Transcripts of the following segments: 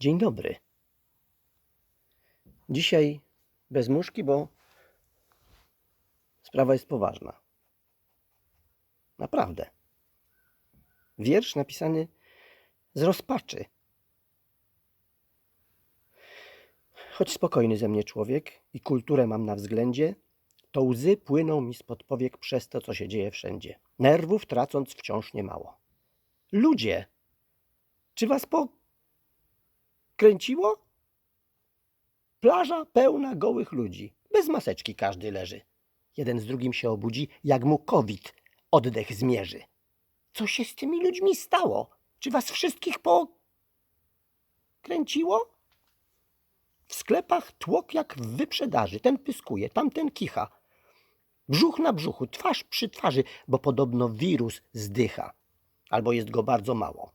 Dzień dobry. Dzisiaj bez muszki, bo sprawa jest poważna. Naprawdę. Wiersz napisany z rozpaczy. Choć spokojny ze mnie człowiek i kulturę mam na względzie, to łzy płyną mi spod powiek przez to, co się dzieje wszędzie. Nerwów tracąc wciąż niemało. Ludzie, czy was pokręciło? Plaża pełna gołych ludzi. Bez maseczki każdy leży. Jeden z drugim się obudzi, jak mu COVID oddech zmierzy. Co się z tymi ludźmi stało? Czy was wszystkich pokręciło? W sklepach tłok jak w wyprzedaży. Ten pyskuje, tamten kicha. Brzuch na brzuchu, twarz przy twarzy, bo podobno wirus zdycha. Albo jest go bardzo mało.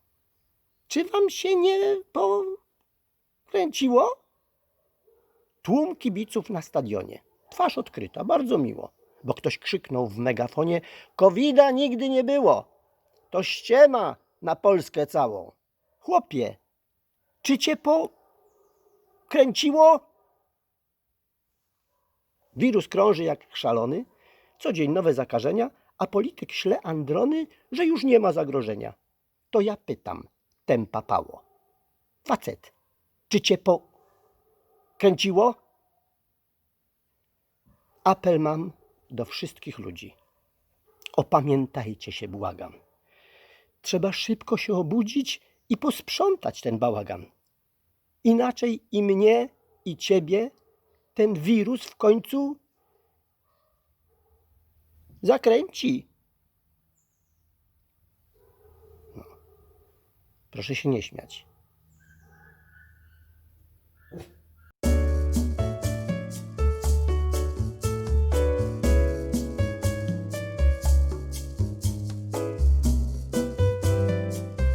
Czy wam się nie pokręciło? Tłum kibiców na stadionie. Twarz odkryta, bardzo miło. Bo ktoś krzyknął w megafonie: Covida nigdy nie było. To ściema na Polskę całą. Chłopie, czy cię pokręciło? Wirus krąży jak szalony, co dzień nowe zakażenia, a polityk śle androny, że już nie ma zagrożenia. To ja pytam, tempa pało. Facet, czy cię pokręciło? Apel mam do wszystkich ludzi. Opamiętajcie się, błagam. Trzeba szybko się obudzić i posprzątać ten bałagan. Inaczej i mnie, i ciebie ten wirus w końcu zakręci. No. Proszę się nie śmiać.